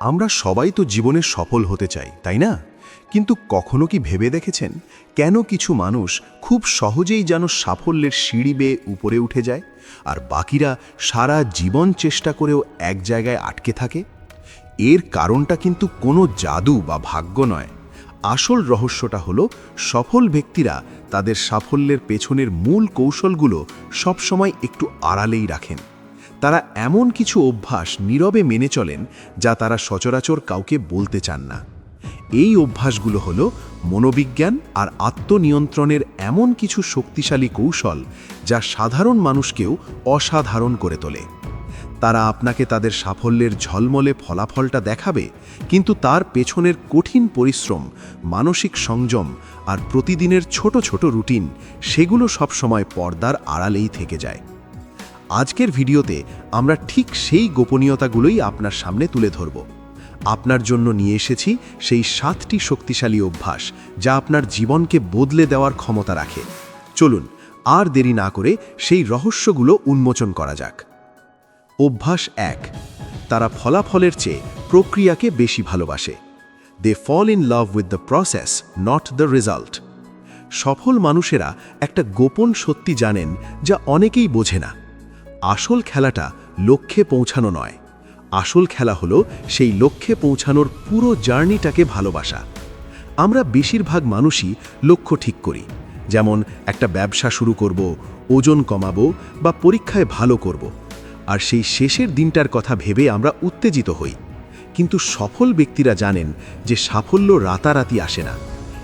আমরা সবাই তো জীবনে সফল হতে চাই, তাই না? কিন্তু কখনো কি ভেবে দেখেছেন কেন কিছু মানুষ খুব সহজেই যেন সাফল্যের সিঁড়ি বেয়ে উপরে উঠে যায়, আর বাকিরা সারা জীবন চেষ্টা করেও এক জায়গায় আটকে থাকে? এর কারণটা কিন্তু কোনো জাদু বা ভাগ্য নয়। আসল রহস্যটা হলো, সফল ব্যক্তিরা তাদের সাফল্যের পেছনের মূল কৌশলগুলো সবসময় একটু আড়ালেই রাখেন। তারা এমন কিছু অভ্যাস নীরবে মেনে চলেন যা তারা সচরাচর কাউকে বলতে চান না। এই অভ্যাসগুলো হলো মনোবিজ্ঞান আর আত্মনিয়ন্ত্রণের এমন কিছু শক্তিশালী কৌশল যা সাধারণ মানুষকেও অসাধারণ করে তোলে। তারা আপনাকে তাদের সাফল্যের ঝলমলে ফলাফলটা দেখাবে, কিন্তু তার পেছনের কঠিন পরিশ্রম, মানসিক সংযম আর প্রতিদিনের ছোট ছোট রুটিন, সেগুলো সবসময় পর্দার আড়ালেই থেকে যায়। আজকের ভিডিওতে আমরা ঠিক সেই গোপনীয়তাগুলোই আপনার সামনে তুলে ধরব। আপনার জন্য নিয়ে এসেছি সেই সাতটি শক্তিশালী অভ্যাস যা আপনার জীবনকে বদলে দেওয়ার ক্ষমতা রাখে। চলুন, আর দেরি না করে সেই রহস্যগুলো উন্মোচন করা যাক। অভ্যাস এক, তারা ফলাফলের চেয়ে প্রক্রিয়াকে বেশি ভালোবাসে। They fall in love with the process not the result সফল মানুষেরা একটা গোপন সত্যি জানেন যা অনেকেই বোঝে না। আসল খেলাটা লক্ষ্যে পৌঁছানো নয়। আসল খেলা হলো সেই লক্ষ্যে পৌঁছানোর পুরো জার্নিটাকে ভালোবাসা। আমরা বেশিরভাগ মানুষই লক্ষ্য ঠিক করি, যেমন একটা ব্যবসা শুরু করব, ওজন কমাবো বা পরীক্ষায় ভালো করব। আর সেই শেষের দিনটার কথা ভেবে আমরা উত্তেজিত হই। কিন্তু সফল ব্যক্তিরা জানেন যে সাফল্য রাতারাতি আসে না।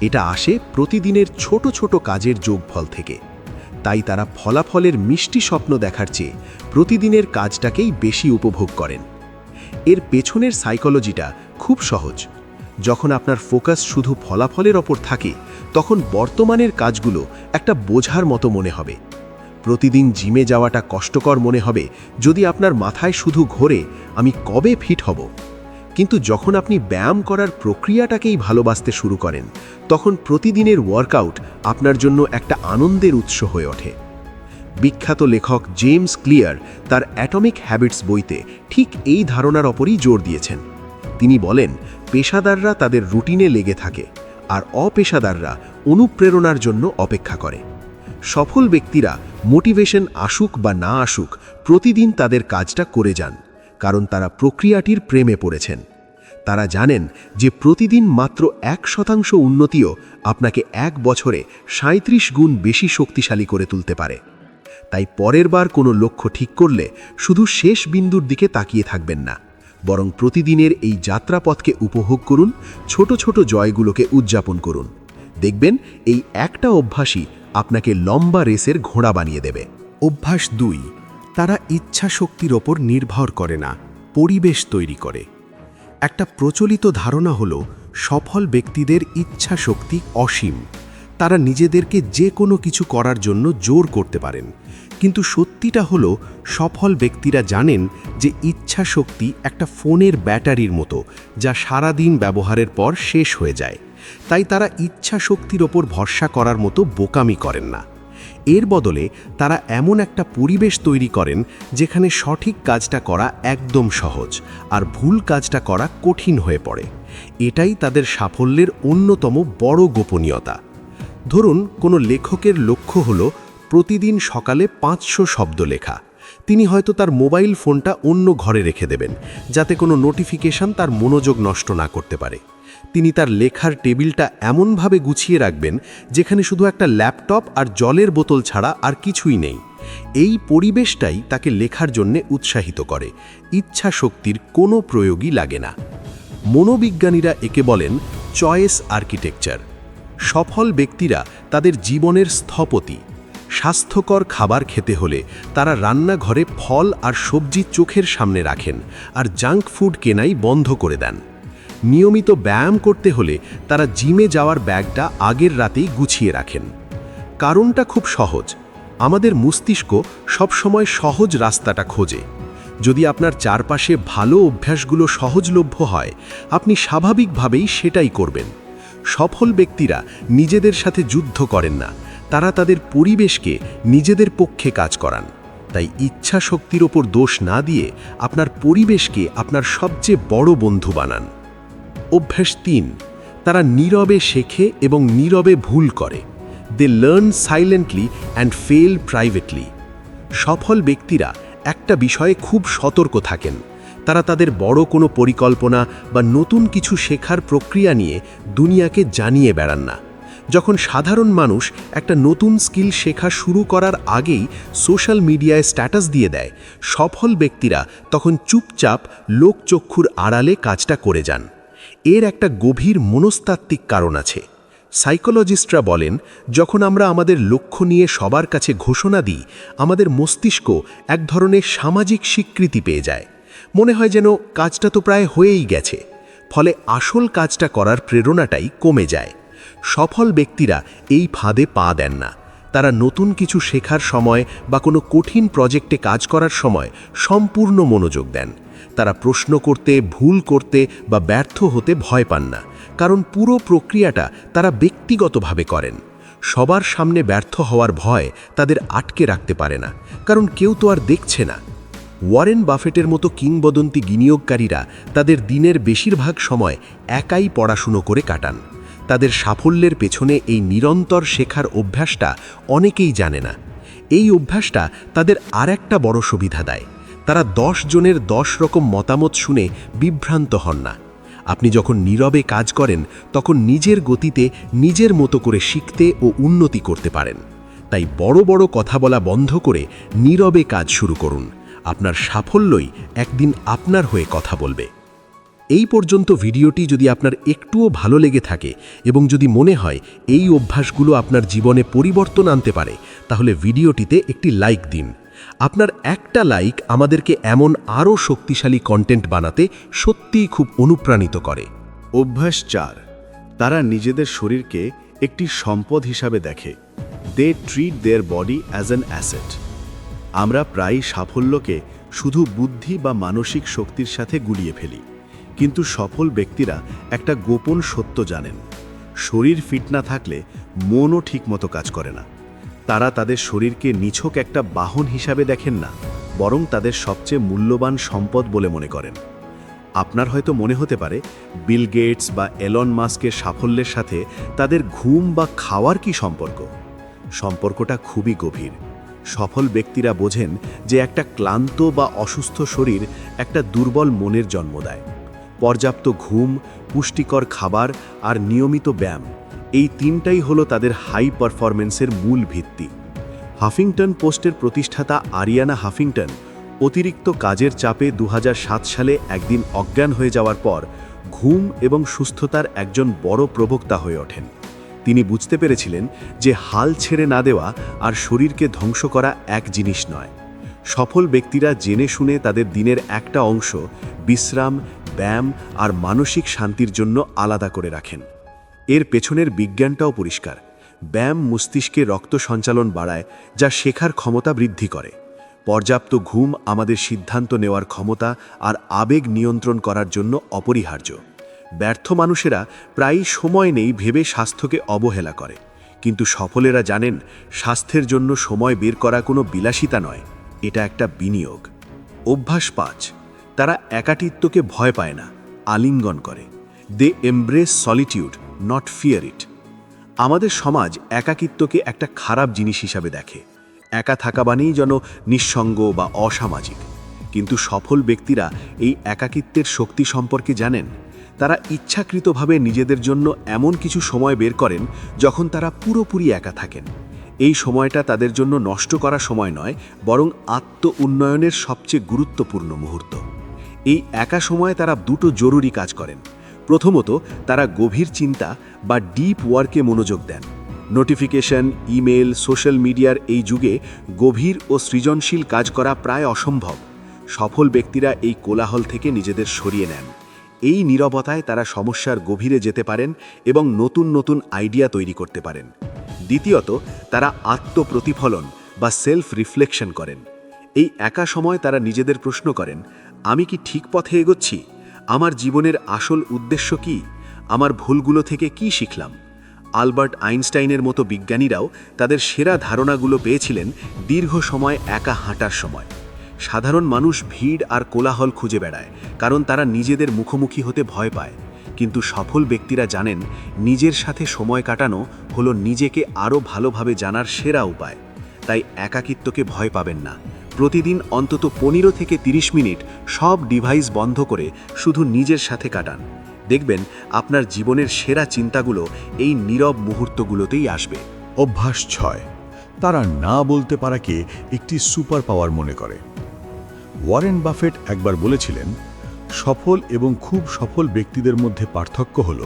এটা আসে প্রতিদিনের ছোট ছোট কাজের যোগফল থেকে। তাই তারা ফলাফলের মিষ্টি স্বপ্ন দেখার চেয়ে প্রতিদিনের কাজটাকেই বেশি উপভোগ করেন। এর পেছনের সাইকোলজিটা খুব সহজ। যখন আপনার ফোকাস শুধু ফলাফলের ওপর থাকে, তখন বর্তমানের কাজগুলো একটা বোঝার মতো মনে হবে। প্রতিদিন জিমে যাওয়াটা কষ্টকর মনে হবে যদি আপনার মাথায় শুধু ঘোরে, আমি কবে ফিট হব? কিন্তু যখন আপনি ব্যায়াম করার প্রক্রিয়াটাকেই ভালোবাসতে শুরু করেন, তখন প্রতিদিনের ওয়ার্কআউট আপনার জন্য একটা আনন্দের উৎস হয়ে ওঠে। বিখ্যাত লেখক জেমস ক্লিয়ার তার অ্যাটমিক হ্যাবিটস বইতে ঠিক এই ধারণার ওপরই জোর দিয়েছেন। তিনি বলেন, পেশাদাররা তাদের রুটিনে লেগে থাকে আর অপেশাদাররা অনুপ্রেরণার জন্য অপেক্ষা করে। সফল ব্যক্তিরা মোটিভেশন আসুক বা না আসুক, প্রতিদিন তাদের কাজটা করে যান। কারণ তারা প্রক্রিয়াটির প্রেমে পড়েছেন। তারা জানেন যে প্রতিদিন মাত্র এক শতাংশ উন্নতিও আপনাকে এক বছরে সাঁত্রিশ গুণ বেশি শক্তিশালী করে তুলতে পারে। তাই পরের বার কোনো লক্ষ্য ঠিক করলে শুধু শেষ বিন্দুর দিকে তাকিয়ে থাকবেন না, বরং প্রতিদিনের এই যাত্রাপথকে উপভোগ করুন, ছোট ছোট জয়গুলোকে উদযাপন করুন। দেখবেন এই একটা অভ্যাসই আপনাকে লম্বা রেসের ঘোড়া বানিয়ে দেবে। অভ্যাস দুই। তারা ইচ্ছা শক্তির ওপর নির্ভর করে না, পরিবেশ তৈরি করে। একটা প্রচলিত ধারণা হল, সফল ব্যক্তিদের ইচ্ছা শক্তি অসীম। তারা নিজেদেরকে যে কোনো কিছু করার জন্য জোর করতে পারেন। কিন্তু সত্যিটা হলো, সফল ব্যক্তিরা জানেন যে ইচ্ছা শক্তি একটা ফোনের ব্যাটারির মতো, যা সারাদিন ব্যবহারের পর শেষ হয়ে যায়। তাই তারা ইচ্ছা শক্তির ওপর ভরসা করার মতো বোকামি করেন না। এর বদলে তারা এমন একটা পরিবেশ তৈরি করেন যেখানে সঠিক কাজটা করা একদম সহজ আর ভুল কাজটা করা কঠিন হয়ে পড়ে। এটাই তাদের সাফল্যের অন্যতম বড় গোপনীয়তা। ধরুন, কোনো লেখকের লক্ষ্য হলো প্রতিদিন সকালে পাঁচশো শব্দ লেখা। তিনি হয়তো তার মোবাইল ফোনটা অন্য ঘরে রেখে দেবেন, যাতে কোনো নোটিফিকেশন তার মনোযোগ নষ্ট না করতে পারে। তিনি তার লেখার টেবিলটা এমনভাবে গুছিয়ে রাখবেন যেখানে শুধু একটা ল্যাপটপ আর জলের বোতল ছাড়া আর কিছুই নেই। এই পরিবেশটাই তাকে লেখার জন্যে উৎসাহিত করে। ইচ্ছা শক্তির কোনো প্রয়োগই লাগে না। মনোবিজ্ঞানীরা একে বলেন চয়েস আর্কিটেকচার। সফল ব্যক্তিরা তাদের জীবনের স্থপতি। স্বাস্থ্যকর খাবার খেতে হলে তারা রান্নাঘরে ফল আর সবজি চোখের সামনে রাখেন আর জাঙ্ক ফুড কেনাই বন্ধ করে দেন। নিয়মিত ব্যায়াম করতে হলে তারা জিমে যাওয়ার ব্যাগটা আগের রাতেই গুছিয়ে রাখেন। কারণটা খুব সহজ। আমাদের মস্তিষ্ক সবসময় সহজ রাস্তাটা খোঁজে। যদি আপনার চারপাশে ভালো অভ্যাসগুলো সহজলভ্য হয়, আপনি স্বাভাবিকভাবেই সেটাই করবেন। সফল ব্যক্তিরা নিজেদের সাথে যুদ্ধ করেন না, তারা তাদের পরিবেশকে নিজেদের পক্ষে কাজ করান। তাই ইচ্ছা শক্তির ওপর দোষ না দিয়ে আপনার পরিবেশকে আপনার সবচেয়ে বড় বন্ধু বানান। অভ্যাস তিন, তারা নীরবে শেখে এবং নীরবে ভুল করে। They learn silently and fail privately সফল ব্যক্তিরা একটা বিষয়ে খুব সতর্ক থাকেন। তারা তাদের বড় কোনো পরিকল্পনা বা নতুন কিছু শেখার প্রক্রিয়া নিয়ে দুনিয়াকে জানিয়ে বেড়ান না। যখন সাধারণ মানুষ একটা নতুন স্কিল শেখা শুরু করার আগেই সোশ্যাল মিডিয়ায় স্ট্যাটাস দিয়ে দেয়, সফল ব্যক্তিরা তখন চুপচাপ লোকচক্ষুর আড়ালে কাজটা করে যান। এর একটা গভীর মনস্তাত্ত্বিক কারণ আছে। সাইকোলজিস্টরা বলেন, যখন আমরা আমাদের লক্ষ্য নিয়ে সবার কাছে ঘোষণা দিই, আমাদের মস্তিষ্ক এক ধরনের সামাজিক স্বীকৃতি পেয়ে যায়। মনে হয় যেন কাজটা তো প্রায় হয়েই গেছে, ফলে আসল কাজটা করার প্রেরণাটাই কমে যায়। সফল ব্যক্তিরা এই ফাঁদে পা দেন না। তারা নতুন কিছু শেখার সময় বা কোনো কঠিন প্রজেক্টে কাজ করার সময় সম্পূর্ণ মনোযোগ দেন। তারা প্রশ্ন করতে, ভুল করতে বা ব্যর্থ হতে ভয় পান না, কারণ পুরো প্রক্রিয়াটা তারা ব্যক্তিগতভাবে করেন। সবার সামনে ব্যর্থ হওয়ার ভয় তাদের আটকে রাখতে পারে না, কারণ কেউ তো আর দেখছে না। ওয়ারেন বাফেটের মতো কিংবদন্তি বিনিয়োগকারীরা তাদের দিনের বেশিরভাগ সময় একাই পড়াশুনো করে কাটান। তাদের সাফল্যের পেছনে এই নিরন্তর শেখার অভ্যাসটা অনেকেই জানে না। এই অভ্যাসটা তাদের আর একটা বড় সুবিধা দেয়। তারা দশ জনের দশ রকম মতামত শুনে বিভ্রান্ত হন না। আপনি যখন নীরবে কাজ করেন, তখন নিজের গতিতে নিজের মতো করে শিখতে ও উন্নতি করতে পারেন। তাই বড় বড় কথা বলা বন্ধ করে নীরবে কাজ শুরু করুন। আপনার সাফল্যই একদিন আপনার হয়ে কথা বলবে। এই পর্যন্ত ভিডিওটি যদি আপনার একটুও ভালো লেগে থাকে এবং যদি মনে হয় এই অভ্যাসগুলো আপনার জীবনে পরিবর্তন আনতে পারে, তাহলে ভিডিওটিতে একটি লাইক দিন। আপনার একটা লাইক আমাদেরকে এমন আরও শক্তিশালী কন্টেন্ট বানাতে সত্যিই খুব অনুপ্রাণিত করে। অভ্যাস চার, তারা নিজেদের শরীরকে একটি সম্পদ হিসাবে দেখে। They treat their body as an asset আমরা প্রায়ই সাফল্যকে শুধু বুদ্ধি বা মানসিক শক্তির সাথে গুলিয়ে ফেলি। কিন্তু সফল ব্যক্তিরা একটা গোপন সত্য জানেন। শরীর ফিট না থাকলে মনও ঠিকমতো কাজ করে না। তারা তাদের শরীরকে নিছক একটা বাহন হিসাবে দেখেন না, বরং তাদের সবচেয়ে মূল্যবান সম্পদ বলে মনে করেন। আপনার হয়তো মনে হতে পারে, বিল গেটস বা এলন মাস্কের সাফল্যের সাথে তাদের ঘুম বা খাওয়ার কি সম্পর্ক? সম্পর্কটা খুবই গভীর। সফল ব্যক্তিরা বোঝেন যে একটা ক্লান্ত বা অসুস্থ শরীর একটা দুর্বল মনের জন্ম দেয়। পর্যাপ্ত ঘুম, পুষ্টিকর খাবার আর নিয়মিত ব্যায়াম এই তিনটাই হলো তাদের হাই পারফরমেন্সের মূল ভিত্তি। হাফিংটন পোস্টের প্রতিষ্ঠাতা আরিয়ানা হাফিংটন অতিরিক্ত কাজের চাপে দু হাজার সাত সালে একদিন অজ্ঞান হয়ে যাওয়ার পর ঘুম এবং সুস্থতার একজন বড় প্রবক্তা হয়ে ওঠেন। তিনি বুঝতে পেরেছিলেন যে হাল ছেড়ে না দেওয়া আর শরীরকে ধ্বংস করা এক জিনিস নয়। সফল ব্যক্তিরা জেনে শুনে তাদের দিনের একটা অংশ বিশ্রাম, ব্যায়াম আর মানসিক শান্তির জন্য আলাদা করে রাখেন। এর পেছনের বিজ্ঞানটাও পরিষ্কার। ব্যায়াম মস্তিষ্কে রক্ত সঞ্চালন বাড়ায়, যা শেখার ক্ষমতা বৃদ্ধি করে। পর্যাপ্ত ঘুম আমাদের সিদ্ধান্ত নেওয়ার ক্ষমতা আর আবেগ নিয়ন্ত্রণ করার জন্য অপরিহার্য। ব্যর্থ মানুষেরা প্রায়ই সময় নেই ভেবে স্বাস্থ্যকে অবহেলা করে। কিন্তু সফলেরা জানেন, স্বাস্থ্যের জন্য সময় বের করা কোনো বিলাসিতা নয়, এটা একটা বিনিয়োগ। অভ্যাস পাঁচ, তারা একাটিত্বকে ভয় পায় না, আলিঙ্গন করে। They embrace solitude not fear it আমাদের সমাজ একাকিত্বকে একটা খারাপ জিনিস হিসাবে দেখে। একা থাকা মানেই যেন নিঃসঙ্গ বা অসামাজিক। কিন্তু সফল ব্যক্তিরা এই একাকিত্বের শক্তি সম্পর্কে জানেন, তারা ইচ্ছাকৃতভাবে নিজেদের জন্য এমন কিছু সময় বের করেন যখন তারা পুরোপুরি একা থাকেন। এই সময়টা তাদের জন্য নষ্ট করা সময় নয়, বরং আত্ম উন্নয়নের সবচেয়ে গুরুত্বপূর্ণ মুহূর্ত। এই একা সময়ে তারা দুটো জরুরি কাজ করেন। প্রথমত, তারা গভীর চিন্তা বা ডিপ ওয়ার্কে মনোযোগ দেন। নোটিফিকেশন ইমেল সোশ্যাল মিডিয়ার এই যুগে গভীর ও সৃজনশীল কাজ করা প্রায় অসম্ভব। সফল ব্যক্তিরা এই কোলাহল থেকে নিজেদের সরিয়ে নেন। এই নীরবতায় তারা সমস্যার গভীরে যেতে পারেন এবং নতুন নতুন আইডিয়া তৈরি করতে পারেন। দ্বিতীয়ত, তারা আত্মপ্রতিফলন বা সেলফ রিফ্লেকশন করেন। এই একা সময় তারা নিজেদের প্রশ্ন করেন, আমি কি ঠিক পথে এগোচ্ছি? আমার জীবনের আসল উদ্দেশ্য কি? আমার ভুলগুলো থেকে কি শিখলাম? আলবার্ট আইনস্টাইনের মতো বিজ্ঞানীরাও তাদের সেরা ধারণাগুলো পেয়েছিলেন দীর্ঘ সময় একা হাঁটার সময়। সাধারণ মানুষ ভিড় আর কোলাহল খুঁজে বেড়ায়, কারণ তারা নিজেদের মুখোমুখি হতে ভয় পায়। কিন্তু সফল ব্যক্তিরা জানেন, নিজের সাথে সময় কাটানো হলো নিজেকে আরও ভালোভাবে জানার সেরা উপায়। তাই একাকিত্বকে ভয় পাবেন না। প্রতিদিন অন্তত পনেরো থেকে ৩০ মিনিট সব ডিভাইস বন্ধ করে শুধু নিজের সাথে কাটান। দেখবেন আপনার জীবনের সেরা চিন্তাগুলো এই নীরব মুহূর্তগুলোতেই আসবে। অভ্যাস ছয়। তারা না বলতে পারাকে একটি সুপার পাওয়ার মনে করে। ওয়ারেন বাফেট একবার বলেছিলেন, সফল এবং খুব সফল ব্যক্তিদের মধ্যে পার্থক্য হল,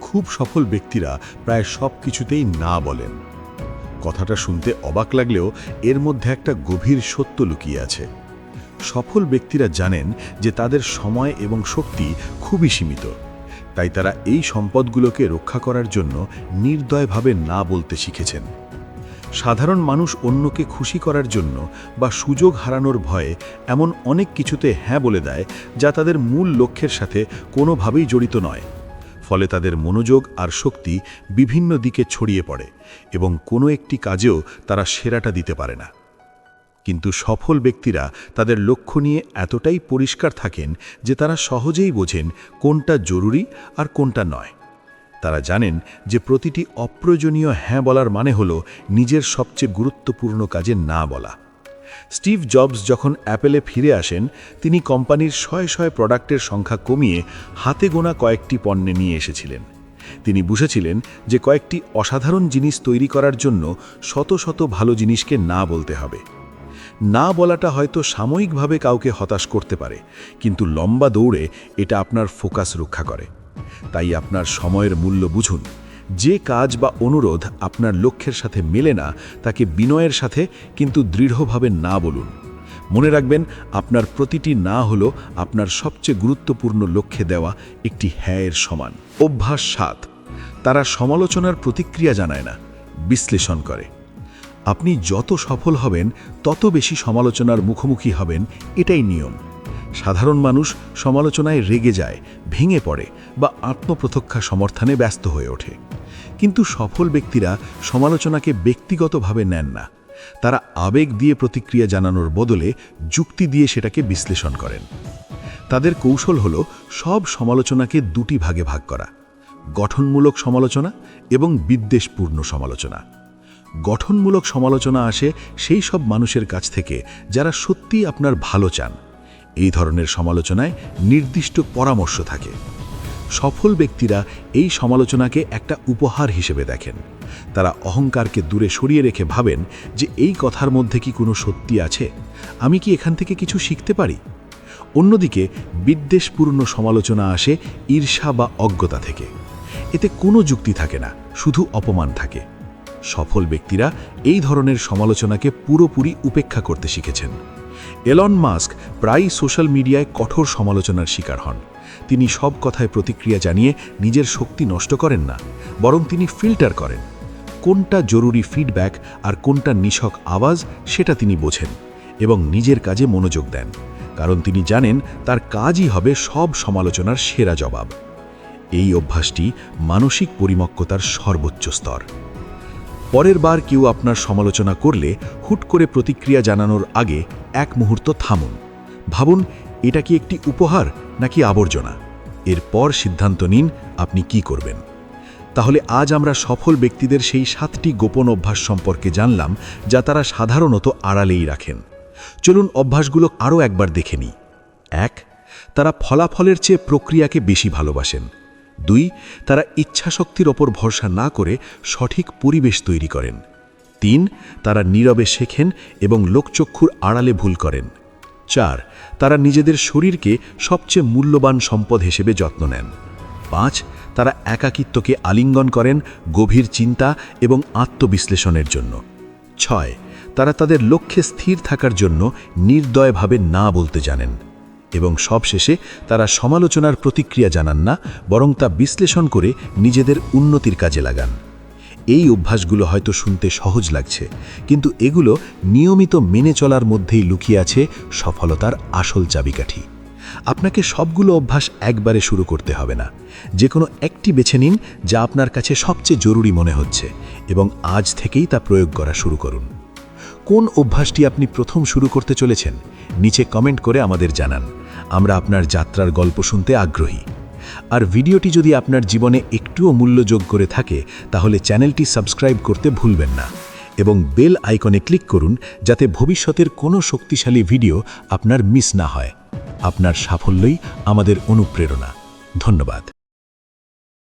খুব সফল ব্যক্তিরা প্রায় সব কিছুতেই না বলেন। কথাটা শুনতে অবাক লাগলেও এর মধ্যে একটা গভীর সত্য লুকিয়ে আছে। সফল ব্যক্তিরা জানেন যে তাদের সময় এবং শক্তি খুবই সীমিত। তাই তারা এই সম্পদগুলোকে রক্ষা করার জন্য নির্দয়ভাবে না বলতে শিখেছেন। সাধারণ মানুষ অন্যকে খুশি করার জন্য বা সুযোগ হারানোর ভয়ে এমন অনেক কিছুতে হ্যাঁ বলে দেয় যা তাদের মূল লক্ষ্যের সাথে কোনোভাবেই জড়িত নয়। ফলে তাদের মনোযোগ আর শক্তি বিভিন্ন দিকে ছড়িয়ে পড়ে এবং কোনো একটি কাজেও তারা সেরাটা দিতে পারে না। কিন্তু সফল ব্যক্তিরা তাদের লক্ষ্য নিয়ে এতটাই পরিষ্কার থাকেন যে তারা সহজেই বোঝেন কোনটা জরুরি আর কোনটা নয়। তারা জানেন যে প্রতিটি অপ্রয়োজনীয় হ্যাঁ বলার মানে হল নিজের সবচেয়ে গুরুত্বপূর্ণ কাজে না বলা। স্টিভ জবস যখন অ্যাপেলে ফিরে আসেন, তিনি কোম্পানির শয়ে শয়ে প্রোডাক্টের সংখ্যা কমিয়ে হাতে গোনা কয়েকটি পণ্যে নিয়ে এসেছিলেন। তিনি বুঝেছিলেন যে কয়েকটি অসাধারণ জিনিস তৈরি করার জন্য শত শত ভালো জিনিসকে না বলতে হবে। না বলাটা হয়তো সাময়িকভাবে কাউকে হতাশ করতে পারে, কিন্তু লম্বা দৌড়ে এটা আপনার ফোকাস রক্ষা করে। তাই আপনার সময়ের মূল্য বুঝুন। যে কাজ বা অনুরোধ আপনার লক্ষ্যের সাথে মেলে না, তাকে বিনয়ের সাথে কিন্তু দৃঢ়ভাবে না বলুন। মনে রাখবেন, আপনার প্রতিটি না হলো আপনার সবচেয়ে গুরুত্বপূর্ণ লক্ষ্যে দেওয়া একটি হ্যায়ের সমান। অভ্যাস সাত, তারা সমালোচনার প্রতিক্রিয়া জানায় না, বিশ্লেষণ করে। আপনি যত সফল হবেন, তত বেশি সমালোচনার মুখোমুখি হবেন, এটাই নিয়ম। সাধারণ মানুষ সমালোচনায় রেগে যায়, ভেঙে পড়ে বা আত্মপ্রতক্ষা সমর্থনে ব্যস্ত হয়ে ওঠে। কিন্তু সফল ব্যক্তিরা সমালোচনাকে ব্যক্তিগতভাবে নেন না। তারা আবেগ দিয়ে প্রতিক্রিয়া জানানোর বদলে যুক্তি দিয়ে সেটাকে বিশ্লেষণ করেন। তাদের কৌশল হল সব সমালোচনাকে দুটি ভাগে ভাগ করা। গঠনমূলক সমালোচনা এবং বিদ্বেষপূর্ণ সমালোচনা। গঠনমূলক সমালোচনা আসে সেই সব মানুষের কাছ থেকে যারা সত্যিই আপনার ভালো চান। এই ধরনের সমালোচনায় নির্দিষ্ট পরামর্শ থাকে। সফল ব্যক্তিরা এই সমালোচনাকে একটা উপহার হিসেবে দেখেন। তারা অহংকারকে দূরে সরিয়ে রেখে ভাবেন যে এই কথার মধ্যে কি কোনো সত্যি আছে? আমি কি এখান থেকে কিছু শিখতে পারি? অন্যদিকে, বিদ্বেষপূর্ণ সমালোচনা আসে ঈর্ষা বা অজ্ঞতা থেকে। এতে কোনো যুক্তি থাকে না, শুধু অপমান থাকে। সফল ব্যক্তিরা এই ধরনের সমালোচনাকে পুরোপুরি উপেক্ষা করতে শিখেছেন। এলন মাস্ক প্রায়ই সোশ্যাল মিডিয়ায় কঠোর সমালোচনার শিকার হন। তিনি সব কথায় প্রতিক্রিয়া জানিয়ে নিজের শক্তি নষ্ট করেন না, বরং তিনি ফিল্টার করেন। কোনটা জরুরি ফিডব্যাক আর কোনটা নিছক আওয়াজ সেটা তিনি বোঝেন এবং নিজের কাজে মনোযোগ দেন, কারণ তিনি জানেন তার কাজই হবে সব সমালোচনার সেরা জবাব। এই অভ্যাসটি মানসিক পরিমক্কতার সর্বোচ্চ স্তর। পরের বার কেউ আপনার সমালোচনা করলে হুট করে প্রতিক্রিয়া জানানোর আগে এক মুহূর্ত থামুন। ভাবুন এটা কি একটি উপহার নাকি আবর্জনা? এরপর সিদ্ধান্ত নিন আপনি কি করবেন। তাহলে আজ আমরা সফল ব্যক্তিদের সেই সাতটি গোপন অভ্যাস সম্পর্কে জানলাম যা তারা সাধারণত আড়ালেই রাখেন। চলুন অভ্যাসগুলো আরও একবার দেখে নিই। এক, তারা ফলাফলের চেয়ে প্রক্রিয়াকে বেশি ভালোবাসেন। দুই, তারা ইচ্ছাশক্তির ওপর ভরসা না করে সঠিক পরিবেশ তৈরি করেন। তিন, তারা নীরবে শেখেন এবং লোকচক্ষুর আড়ালে ভুল করেন। চার তারা নিজেদের শরীরকে সবচেয়ে মূল্যবান সম্পদ হিসেবে যত্ন নেন। পাঁচ, তারা একাকিত্বকে আলিঙ্গন করেন গভীর চিন্তা এবং আত্মবিশ্লেষণের জন্য। ছয়, তারা তাদের লক্ষ্যে স্থির থাকার জন্য নির্দয়ভাবে না বলতে জানেন এবং সবশেষে তারা সমালোচনার প্রতিক্রিয়া জানান না, বরং তা বিশ্লেষণ করে নিজেদের উন্নতির কাজে লাগান। এই অভ্যাসগুলো হয়তো শুনতে সহজ লাগছে, কিন্তু এগুলো নিয়মিত মেনে চলার মধ্যেই লুকিয়ে আছে সফলতার আসল চাবিকাঠি। আপনাকে সবগুলো অভ্যাস একবারে শুরু করতে হবে না। যে কোনো একটি বেছে নিন যা আপনার কাছে সবচেয়ে জরুরি মনে হচ্ছে এবং আজ থেকেই তা প্রয়োগ করা শুরু করুন। কোন অভ্যাসটি আপনি প্রথম শুরু করতে চলেছেন? নিচে কমেন্ট করে আমাদের জানান। আমরা আপনার যাত্রার গল্প শুনতে আগ্রহী। আর ভিডিওটি যদি আপনার জীবনে একটুও মূল্য যোগ করে থাকে, তাহলে চ্যানেলটি সাবস্ক্রাইব করতে ভুলবেন না। এবং বেল আইকনে ক্লিক করুন, যাতে ভবিষ্যতের কোনো শক্তিশালী ভিডিও আপনার মিস না হয়। আপনার সাফল্যই আমাদের অনুপ্রেরণা। ধন্যবাদ।